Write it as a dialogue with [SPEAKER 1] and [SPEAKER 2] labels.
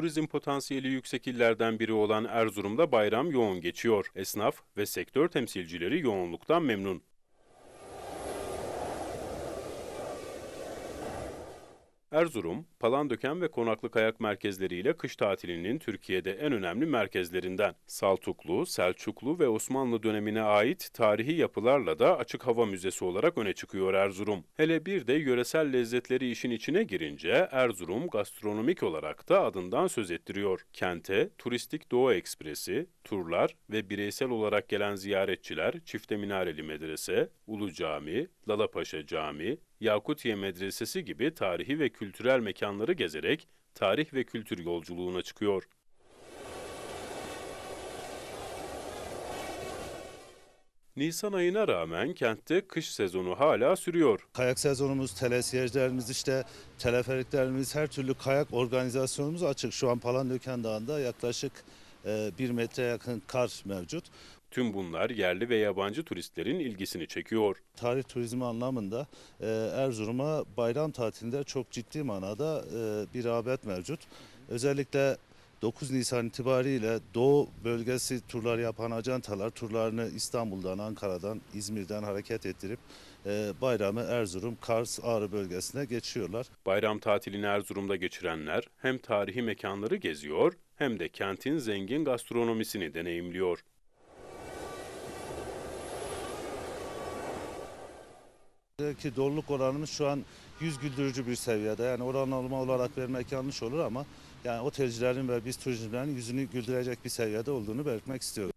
[SPEAKER 1] Turizm potansiyeli yüksek illerden biri olan Erzurum'da bayram yoğun geçiyor. Esnaf ve sektör temsilcileri yoğunluktan memnun. Erzurum, Palandöken ve Konaklı Kayak merkezleriyle kış tatilinin Türkiye'de en önemli merkezlerinden. Saltuklu, Selçuklu ve Osmanlı dönemine ait tarihi yapılarla da açık hava müzesi olarak öne çıkıyor Erzurum. Hele bir de yöresel lezzetleri işin içine girince Erzurum gastronomik olarak da adından söz ettiriyor. Kente turistik Doğu Ekspresi, turlar ve bireysel olarak gelen ziyaretçiler Çifte Minareli Medrese, Ulu Cami, Lalapaşa Cami, Yakutiye Medresesi gibi tarihi ve kültürel mekanları gezerek tarih ve kültür yolculuğuna çıkıyor. Nisan ayına rağmen kentte kış sezonu hala sürüyor.
[SPEAKER 2] Kayak sezonumuz, telesiyerlerimiz, işte teleferiklerimiz, her türlü kayak organizasyonumuz açık. Şu an Palandöken Dağı'nda yaklaşık e, bir metre yakın kar mevcut.
[SPEAKER 1] Tüm bunlar yerli ve yabancı turistlerin ilgisini çekiyor.
[SPEAKER 2] Tarih turizmi anlamında e, Erzurum'a bayram tatilinde çok ciddi manada e, bir rağbet mevcut. Özellikle 9 Nisan itibariyle Doğu bölgesi turlar yapan ajantalar turlarını İstanbul'dan, Ankara'dan, İzmir'den hareket ettirip e, bayramı Erzurum, Kars, Ağrı bölgesine geçiyorlar.
[SPEAKER 1] Bayram tatilini Erzurum'da geçirenler hem tarihi mekanları geziyor hem de kentin zengin gastronomisini deneyimliyor.
[SPEAKER 2] Ki doluluk oranımız şu an yüz güldürücü bir seviyede. Yani oranlama olarak vermek yanlış olur ama yani otelcilerin ve biz turizmcilerin yüzünü güldürecek bir seviyede olduğunu belirtmek istiyorum.